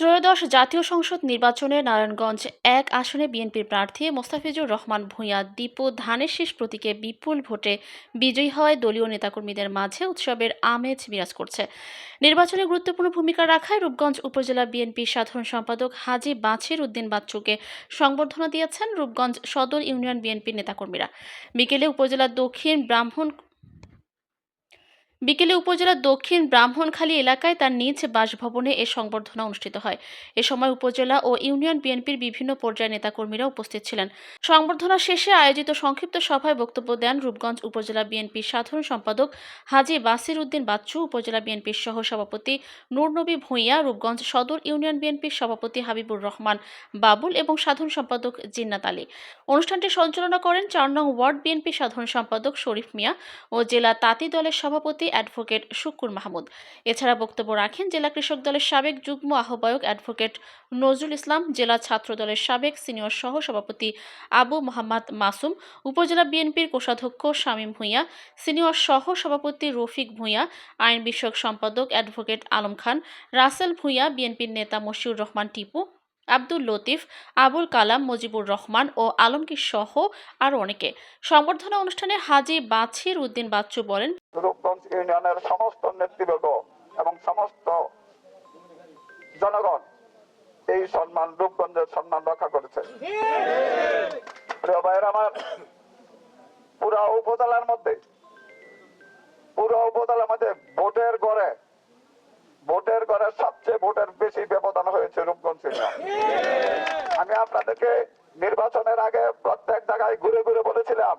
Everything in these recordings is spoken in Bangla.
ত্রয়োদশ জাতীয় সংসদ নির্বাচনে নারায়ণগঞ্জ এক আসনে বিএনপির প্রার্থী মোস্তাফিজুর রহমান ভূঁইয়া দীপু ধানের শীষ প্রতীকে বিপুল ভোটে বিজয়ী হওয়ায় দলীয় নেতাকর্মীদের মাঝে উৎসবের আমেজ বিরাজ করছে। নির্বাচনে গুরুত্বপূর্ণ ভূমিকা রাখায় রূপগঞ্জ উপজেলা বিএনপির সাধারণ সম্পাদক হাজী বাছির উদ্দিন বাচ্চুকে সংবর্ধনা দিয়েছেন রূপগঞ্জ সদর ইউনিয়ন বিএনপির নেতাকর্মীরা। বিকেলে উপজেলার দক্ষিণ ব্রাহ্মণ বিকেলে উপজেলার দক্ষিণ ব্রাহ্মণখালী এলাকায় তার নিজ বাসভবনে এ সংবর্ধনা অনুষ্ঠিত হয়। এ সময় উপজেলা ও ইউনিয়ন বিএনপির বিভিন্ন পর্যায়ের নেতাকর্মীরা উপস্থিত ছিলেন। সংবর্ধনা শেষে আয়োজিত সংক্ষিপ্ত সভায় বক্তব্য দেন রূপগঞ্জ উপজেলা বিএনপির সাধারণ সম্পাদক হাজী বাসির উদ্দিন বাচ্চু, উপজেলা বিএনপির সহ সভাপতি নূরনবী ভূঁইয়া, রূপগঞ্জ সদর ইউনিয়ন বিএনপির সভাপতি হাবিবুর রহমান বাবুল এবং সাধারণ সম্পাদক জিন্নাত আলী। অনুষ্ঠানটি সঞ্চালনা করেন চার নং ওয়ার্ড বিএনপি সাধারণ সম্পাদক শরীফ মিয়া ও জেলা তাঁতি দলের সভাপতি অ্যাডভোকেট শুকুর মাহমুদ। এছাড়া বক্তব্য রাখেন জেলা কৃষক দলের সাবেক যুগ্ম আহ্বায়ক অ্যাডভোকেট নজরুল ইসলাম, জেলা ছাত্র দলের সাবেক সিনিয়র সহ সভাপতি আবু মোহাম্মদ মাসুম, উপজেলা বিএনপির কোষাধ্যক্ষ শামীম ভূঁইয়া, সিনিয়র সহ সভাপতি রফিক ভূঁইয়া, আইন বিষয়ক সম্পাদক অ্যাডভোকেট আলম খান, রাসেল ভূঁইয়া, বিএনপির নেতা মশিউর রহমান টিপু, আব্দুল লতিফ, আবুল কালাম, মুজিবুর রহমান ও আলমগীর সহ আরও অনেকে। সংবর্ধনা অনুষ্ঠানে হাজী বাছির উদ্দিন বাচ্চু বলেন রূপগঞ্জ ইউনিয়নের সমস্ত নেতৃবর্গ এবং সমস্ত জনগণ এই সম্মান, রূপগঞ্জের সম্মান রক্ষা করেছে। পুরা উপজেলার মধ্যে, পুরো উপজেলার মধ্যে ভোটের গড়ে ভোটের গড়ে সবচেয়ে ভোটের বেশি ব্যবধান হয়েছে রূপগঞ্জ ইউনিয়ন। আমি আপনাদেরকে নির্বাচনের আগে প্রত্যেক জায়গায় ঘুরে ঘুরে বলেছিলাম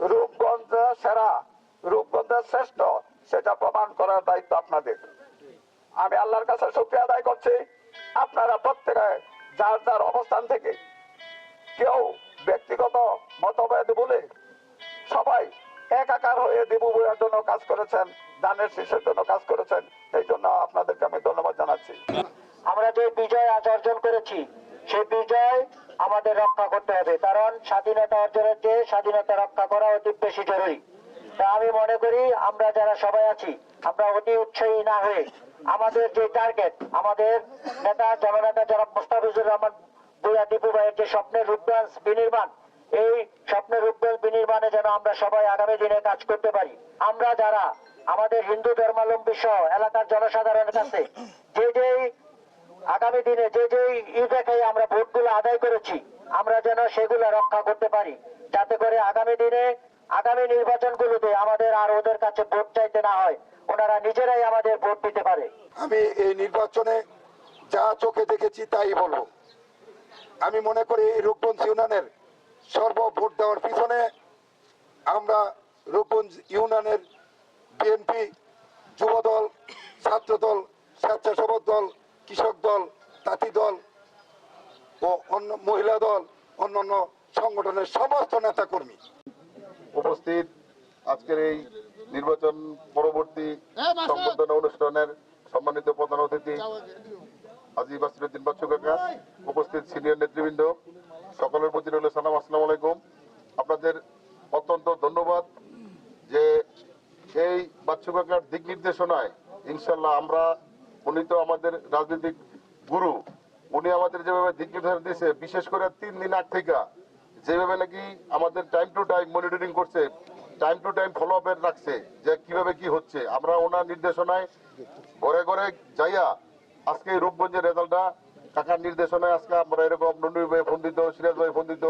রূপগঞ্জ সেরা রূপগঞ্জের শ্রেষ্ঠ, সেটা প্রমাণ করার দায়িত্ব আপনাদের। আমি আল্লাহর কাছে শুক্রিয়া আদায় করছি। আপনারা প্রত্যেকে যার যার অবস্থান থেকে কেউ ব্যক্তিগত মতভেদ বলে সবাই একাকার হয়ে দিবু বইয়ের জন্য কাজ করেছেন, দানের শীষের জন্য কাজ করেছেন এই জন্য আপনাদেরকে আমি ধন্যবাদ জানাচ্ছি। আমরা যে বিজয় আজ অর্জন করেছি সেই বিজয় আমাদের রক্ষা করতে হবে, কারণ স্বাধীনতা অর্জনের চেয়ে স্বাধীনতা রক্ষা করা অতি বেশি জরুরি। আমি মনে করি আমরা যারা সবাই আছি, আমরা অতি উৎসাহী না হয়ে আমাদের যে টার্গেট আমাদের নেতা জননেতা যারা মোস্তাফিজুর রহমান বুয়া দীপু ভাইয়ের যে স্বপ্নের রূপগঞ্জ বিনির্মাণ, এই স্বপ্নের রূপগঞ্জ বিনির্মাণে যেন আমরা সবাই আগামী দিনে কাজ করতে পারি। আমরা যারা আমাদের হিন্দু ধর্মাবলম্বী সহ এলাকার জনসাধারণের কাছে যে যেই আগামী দিনে যে যে ই দেখে আমরা ভোটগুলো আদায় করেছি, আমরা যেন সেগুলো রক্ষা করতে পারি, যাতে করে আগামী দিনে আগামী নির্বাচনগুলোতে আমাদের আর ওদের কাছে ভোট চাইতে না হয়, ওনারা নিজেরাই আমাদের ভোট দিতে পারে। আমি এই নির্বাচনে যা চোখে দেখেছি তাই বলব। আমি মনে করি রূপগঞ্জ ইউনিয়নের সর্ব ভোট দেওয়ার পিছনে আমরা রূপগঞ্জ ইউনিয়নের বিএনপি যুবদল, ছাত্রদল, স্বেচ্ছাসেবক দল, কৃষক দল, তাঁতি দল ও অন্য মহিলা দল, অন্যান্য সংগঠনের সমস্ত নেতাকর্মী। উপস্থিত আজকের এই নির্বাচন পরবর্তী সংবর্ধনা অনুষ্ঠানের সম্মানিত প্রধান অতিথি হাজি বাসিরুদ্দিন বাচ্চু কাকা উপস্থিত সিনিয়র নেতৃবৃন্দ সকলের প্রতি রইল সালাম। আসসালাম আলাইকুম। আপনাদের অত্যন্ত ধন্যবাদ যে এই বাচ্চু কাকার দিক নির্দেশনায় ইনশাল্লাহ আমরা উনি তো আমাদের রাজনৈতিক গুরু উনি আমাদের যেভাবে দিক নির্দেশনা দিয়েছে বিশেষ করে তিন দিন আগ থেকে যেভাবে নাকি আমাদের টাইম টু টাইম মনিটরিং করছে time to time follow up রাখছে যে কীভাবে কি হচ্ছে। আমরা ওনার নির্দেশনায় ঘরে ঘরে যাইয়া আজকে এই রূপগঞ্জের রেজাল্টটা কাকার নির্দেশনায় আজকে আমরা এরকম নন্দির ভাই ফোন দিত, সিরাজ ভাই ফোন দিত,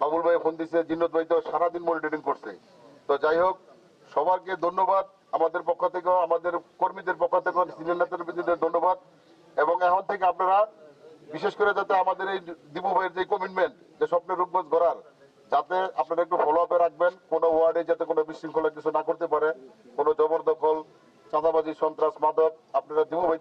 বাবুল ভাই ফোন দিচ্ছে জিন্নত ভাই তো সারাদিন মনিটরিং করছে। তো যাই হোক, সবারকে ধন্যবাদ। আমাদের পক্ষ থেকে আমাদের কর্মীদের পক্ষ থেকে সিনিয়র নেতৃবৃন্দদের ধন্যবাদ। এবং এখন থেকে আপনারা বিশেষ করে যাতে আমাদের এই দিবু ভাইয়ের যে কমিটমেন্ট যে স্বপ্নের রূপগঞ্জ গড়ার যাতে আপনারা একটু ফলো আপে রাখবেন, কোনো ওয়ার্ডে যাতে কোনো বিশৃঙ্খলা কিছু না করতে পারে, কোনো জবরদখল, চাঁদাবাজি, সন্ত্রাস, মাদক, আপনারা দিবু ভাই